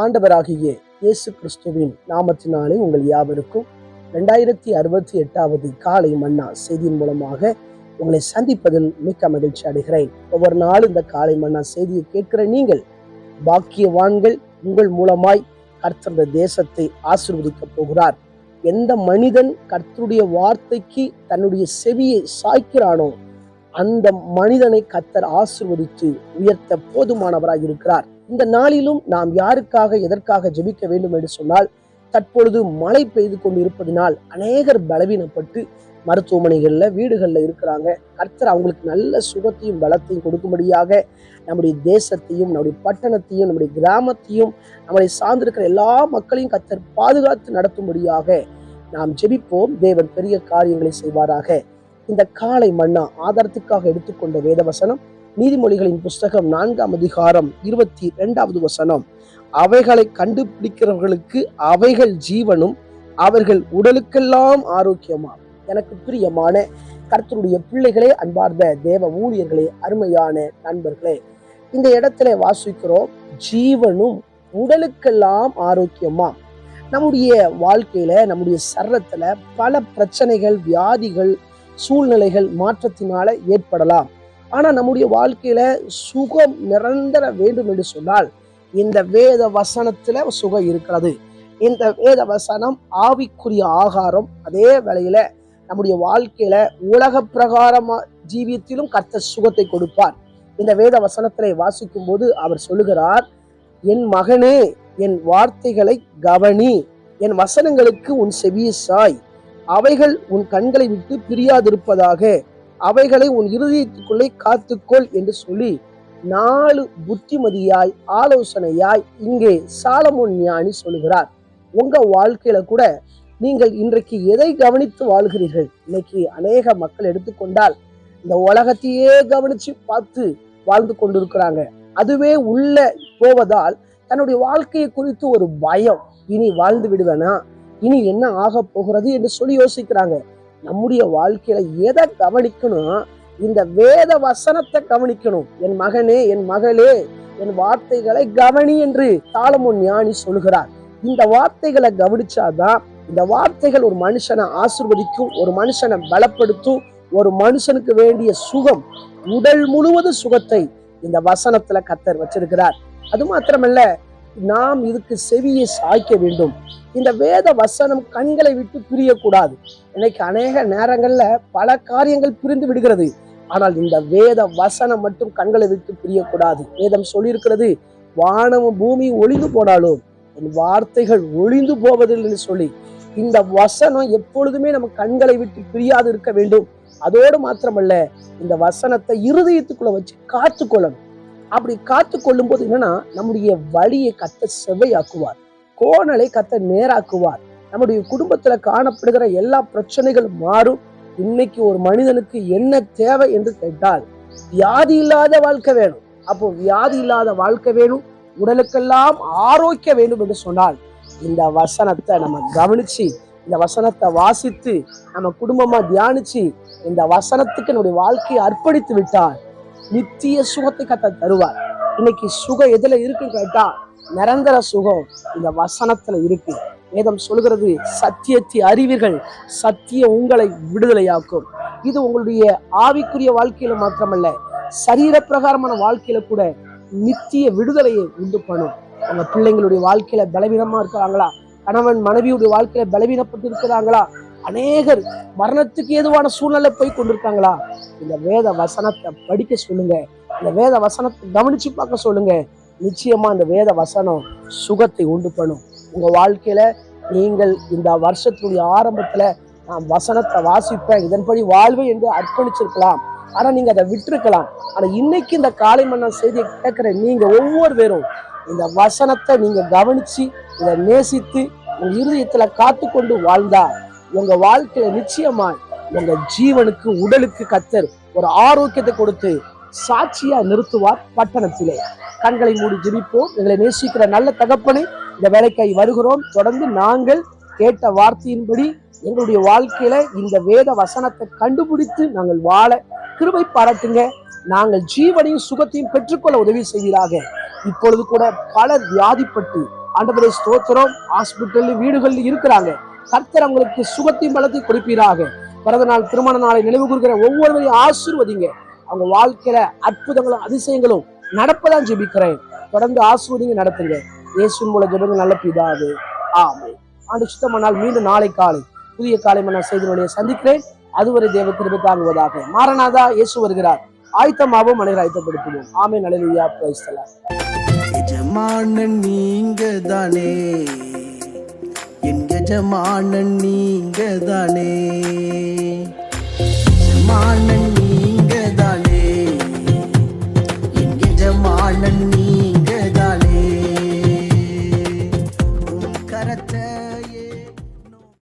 ஆண்டவராகிய இயேசு கிறிஸ்துவின் நாமத்தினாலே உங்கள் யாவருக்கும் ரெண்டாயிரத்தி அறுபத்தி எட்டாவது காலை மன்னா செய்தியின் மூலமாக உங்களை சந்திப்பதில் மிக்க மகிழ்ச்சி அடைகிறேன். ஒவ்வொரு நாளும் இந்த காலை மன்னா செய்தியை கேட்கிற நீங்கள் பாக்கியவான்கள் உங்கள் மூலமாய் கர்த்தர் இந்த தேசத்தை ஆசிர்வதிக்கப் போகிறார். எந்த மனிதன் கர்த்தருடைய வார்த்தைக்கு தன்னுடைய செவியை சாய்க்கிறானோ அந்த மனிதனை கத்தர் ஆசிர்வதித்து உயர்த்த போதுமானவராக இருக்கிறார். இந்த நாளிலும் நாம் யாருக்காக எதற்காக ஜெபிக்க வேண்டும் என்று சொன்னால் தற்பொழுது மழை பெய்து கொண்டு இருப்பதினால் அநேகர் பலவீனப்பட்டு மருத்துவமனைகளில் வீடுகளில் இருக்கிறாங்க. கர்த்தர் அவங்களுக்கு நல்ல சுகத்தையும் பலத்தையும் கொடுக்கும்படியாக நம்முடைய தேசத்தையும் நம்முடைய பட்டணத்தையும் நம்முடைய கிராமத்தையும் நம்மளை சார்ந்திருக்கிற எல்லா மக்களையும் கர்த்தர் பாதுகாத்து நடத்தும்படியாக நாம் ஜெபிப்போம். தேவன் பெரிய காரியங்களை செய்வாராக. இந்த காலை மன்னா ஆதாரத்துக்காக எடுத்துக்கொண்ட வேதவசனம் நீதிமொழிகளின் புஸ்தகம் நான்காம் அதிகாரம் இருபத்தி இரண்டாவது வசனம். அவைகளை கண்டுபிடிக்கிறவர்களுக்கு அவைகள் ஜீவனும் அவர்கள் உடலுக்கெல்லாம் ஆரோக்கியமா எனக்கு பிரியமான கர்த்தருடைய பிள்ளைகளே அன்பார்ந்த தேவ ஊழியர்களே அருமையான நண்பர்களே இந்த இடத்துல வாசிக்கிறோம் ஜீவனும் உடலுக்கெல்லாம் ஆரோக்கியமா நம்முடைய வாழ்க்கையில நம்முடைய சரத்துல பல பிரச்சனைகள் வியாதிகள் சூழ்நிலைகள் மாற்றத்தினால ஏற்படலாம். ஆனால் நம்முடைய வாழ்க்கையில் சுகம் நிரந்தர வேண்டும் என்று சொன்னால் இந்த வேத வசனத்தில் சுகம் இருக்கிறது. இந்த வேத வசனம் ஆவிக்குரிய ஆகாரம். அதே வேளையில் நம்முடைய வாழ்க்கையில உலக பிரகாரமா ஜீவியத்திலும் கர்த்த சுகத்தை கொடுப்பார். இந்த வேத வசனத்திலே வாசிக்கும் போது அவர் சொல்லுகிறார் என் மகனே என் வார்த்தைகளை கவனி. என் வசனங்களுக்கு உன் செவிய சாய். அவைகள் உன் கண்களை விட்டு பிரியாதிருப்பதாக. அவைகளை உன் இருதயத்துக்குள்ளே காத்துக்கொள் என்று சொல்லி நாலு புத்திமதியாய் ஆலோசனையாய் இங்கே சாலமோன் ஞானி சொல்லுகிறார். உங்க வாழ்க்கையில கூட நீங்கள் இன்றைக்கு எதை கவனித்து வாழ்கிறீர்கள்? இன்னைக்கு அநேக மக்கள் எடுத்துக்கொண்டால் இந்த உலகத்தையே கவனிச்சு பார்த்து வாழ்ந்து கொண்டிருக்கிறாங்க. அதுவே உள்ள போவதால் தன்னுடைய வாழ்க்கையை குறித்து ஒரு பயம். இனி வாழ்ந்து விடுவேனா? இனி என்ன ஆக போகிறது என்று சொல்லி யோசிக்கிறாங்க. நம்முடைய வாழ்க்கையில எதை கவனிக்கணும்? இந்த வேத வசனத்தை கவனிக்கணும். என் மகனே என் மகளே என் வார்த்தைகளை கவனி என்று தாளமுன் ஞானி சொல்கிறார் இந்த வார்த்தைகளை கவனிச்சாதான் இந்த வார்த்தைகள் ஒரு மனுஷனை ஆசிர்வதிக்கும் ஒரு மனுஷனை பலப்படுத்தும் ஒரு மனுஷனுக்கு வேண்டிய சுகம் உடல் முழுவதும் சுகத்தை இந்த வசனத்துல கத்தர் வச்சிருக்கிறார். அது மாத்திரமல்ல நாம் இதுக்கு செவியை சாய்க்க வேண்டும். இந்த வேத வசனம் கண்களை விட்டு பிரியக்கூடாது. இன்னைக்கு அநேக நேரங்களில் பல காரியங்கள் பிரிந்து விடுகிறது. ஆனால் இந்த வேத வசனம் மட்டும் கண்களை விட்டு பிரியக்கூடாது. வேதம் சொல்லியிருக்கிறது வானமும் பூமி ஒளிந்து போனாலும் என் வார்த்தைகள் ஒளிந்து போவதில்லை சொல்லி. இந்த வசனம் எப்பொழுதுமே நம்ம கண்களை விட்டு பிரியாது இருக்க வேண்டும். அதோடு மாத்திரமல்ல இந்த வசனத்தை இருதயத்துக்குள்ள வச்சு காத்துக்கொள்ளணும். அப்படி காத்து கொள்ளும் போது என்னன்னா நம்முடைய வழியை கத்த செவ்வையாக்குவார். கோணலை கத்த நேராக்குவார். நம்முடைய குடும்பத்துல காணப்படுகிற எல்லா பிரச்சனைகளும் மாறும். இன்னைக்கு ஒரு மனிதனுக்கு என்ன தேவை என்று கேட்டால் வியாதி இல்லாத வாழ்க்கை வேணும். அப்போ வியாதி இல்லாத வாழ்க்கை வேணும். உடலுக்கெல்லாம் ஆரோக்கிய வேண்டும் என்று சொன்னால் இந்த வசனத்தை நம்ம கவனிச்சு இந்த வசனத்தை வாசித்து நம்ம குடும்பமா தியானிச்சு இந்த வசனத்துக்கு நம்முடைய வாழ்க்கையை அர்ப்பணித்து விட்டால் நித்திய சுகத்தை கத்த தருவார். இன்னைக்கு சுகம் எதுல இருக்கு கேட்டா நிரந்தர சுகம் இந்த வசனத்துல இருக்கு. வேதம் சொல்கிறது சத்தியத்தை அறிவீர்கள் சத்தியம் உங்களை விடுதலையாக்கும். இது உங்களுடைய ஆவிக்குரிய வாழ்க்கையில மாத்திரமல்ல சரீர பிரகாரமான வாழ்க்கையில கூட நித்திய விடுதலையை உண்டு பண்ணும். உங்க பிள்ளைங்களுடைய வாழ்க்கையில பலவீனமா இருக்கிறாங்களா? கணவன் மனைவியுடைய வாழ்க்கையில பலவீனப்பட்டு இருக்கிறாங்களா அநேகர் மரணத்துக்கு ஏதுவான சூழ்நிலை போய் கொண்டிருக்காங்களா? இந்த வேத வசனத்தை படிக்க சொல்லுங்க. இந்த வேத வசனத்தை கவனிச்சு பார்க்க சொல்லுங்க. நிச்சயமா இந்த வேத வசனம் சுகத்தை உண்டு பண்ணும். உங்க வாழ்க்கையில நீங்கள் இந்த வருஷத்துடைய ஆரம்பத்துல நான் வசனத்தை வாசிப்பேன். இதன்படி வாழ்வை என்று அர்ப்பணிச்சிருக்கலாம். ஆனா நீங்க அதை விட்டுருக்கலாம். ஆனா இன்னைக்கு இந்த காலை மன்ன செய்தியை கேட்கிற நீங்க ஒவ்வொரு பேரும் இந்த வசனத்தை நீங்க கவனிச்சு இதை நேசித்து உங்க இருதயத்துல காத்து கொண்டு வாழ்ந்தா உங்க வாழ்க்கையில நிச்சயமாய் உங்க ஜீவனுக்கு உடலுக்கு கத்தர் ஒரு ஆரோக்கியத்தை கொடுத்து சாட்சியா நிறுத்துவார் பட்டணத்திலே. கண்களை மூடி ஜிபிப்போம். எங்களை நேசிக்கிற நல்ல தகப்பனை இந்த வேலைக்காய் வருகிறோம். தொடர்ந்து நாங்கள் கேட்ட வார்த்தையின்படி எங்களுடைய வாழ்க்கையில இந்த வேத வசனத்தை கண்டுபிடித்து நாங்கள் வாழ கிருபை பாராட்டுங்க. நாங்கள் ஜீவனையும் சுகத்தையும் பெற்றுக்கொள்ள உதவி செய்வீராக. இப்பொழுது கூட பலர் வியாதிப்பட்டு ஆண்டவரே ஸ்தோத்திரம் ஹாஸ்பிட்டல் வீடுகளில் இருக்கிறாங்க. கர்த்தர் அவங்களுக்கு சுகத்தையும் பலத்தையும் கொடுப்பீராக. பிறந்த நாள் திருமண நாளை நினைவு கூறுகிற ஒவ்வொருவரையும் ஆசீர்வதிங்க. அவங்க வாழ்க்கையில அற்புதங்களும் அதிசயங்களும் நடப்பதான் ஜெபிக்கிறேன். தொடர்ந்து ஆசிர்வதிங்க நடத்துங்க. இயேசுவின் மூலம் ஜெபங்க நல்ல பிதாது ஆமை ஆண்டு சுத்தமானால் மீண்டும் நாளை காலை புதிய காலை நான் செய்தினுடைய சந்திக்கிறேன். அதுவரை தேவ திரும்ப தாங்குவதாக மாரநாதா இயேசு வருகிறார். ஆயத்தமாகவும் மனிதர் ஆயத்தப்படுத்துவோம். ஆமே நலையா நீங்க தானே எஜமானன் நீங்க தானே எஜமானன்